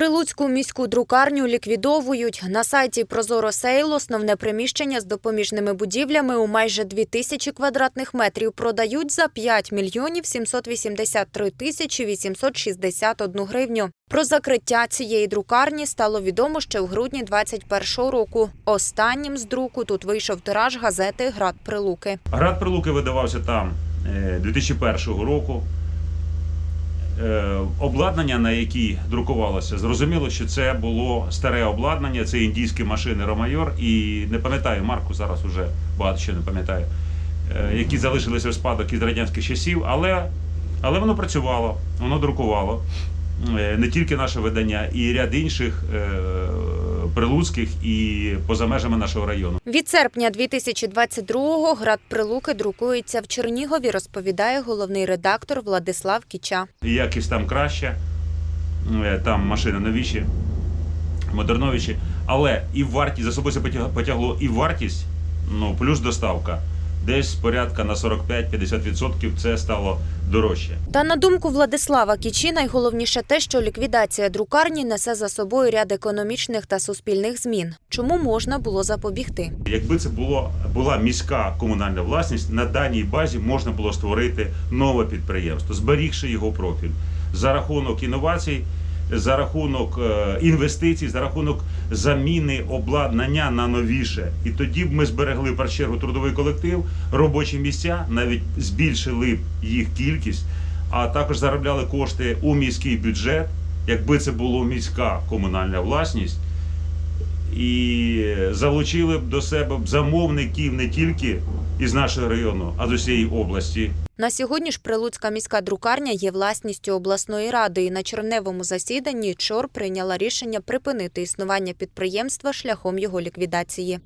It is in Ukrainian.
Прилуцьку міську друкарню ліквідовують. На сайті Прозоро Сейл основне приміщення з допоміжними будівлями у майже 2 тисячі квадратних метрів продають за 5 мільйонів 783 тисячі 861 гривню. Про закриття цієї друкарні стало відомо ще в грудні 2021 року. Останнім з друку тут вийшов тираж газети Град Прилуки. Град Прилуки видавався там е, 2001 року. Е, Обладнання, на які друкувалося, зрозуміло, що це було старе обладнання, це індійські машини Ромайор і не пам'ятаю марку, зараз уже багато що не пам'ятаю, е, які залишилися в спадок із радянських часів, але, але воно працювало, воно друкувало. Е, Не тільки наше видання, і ряд інших прилуцьких і поза межами нашого району. Від серпня 2022-го Град Прилуки друкується в Чернігові, розповідає головний редактор Владислав Кіча. Якість там краща, е, там машини новіші, модерновіші, але і вартість за собою потягло і вартість, ну плюс доставка. Десь порядка на 45-50% це стало дорожче. Та на думку Владислава Кічі, найголовніше те, що ліквідація друкарні несе за собою ряд економічних та суспільних змін. Чому можна було запобігти? Якби це було була міська комунальна власність, на даній базі можна було створити нове підприємство, зберігши його профіль за рахунок інновацій, за рахунок е, інвестицій, за рахунок заміни обладнання на новіше. І тоді б ми зберегли в першу чергу трудовий колектив, робочі місця, навіть збільшили б їх кількість, а також заробляли кошти у міський бюджет, якби це було міська комунальна власність і залучили б до себе замовників не тільки із нашого району, а з усієї області. На сьогодні ж Прилуцька міська друкарня є власністю обласної ради, і на червневому засіданні ЧОР прийняла рішення припинити існування підприємства шляхом його ліквідації.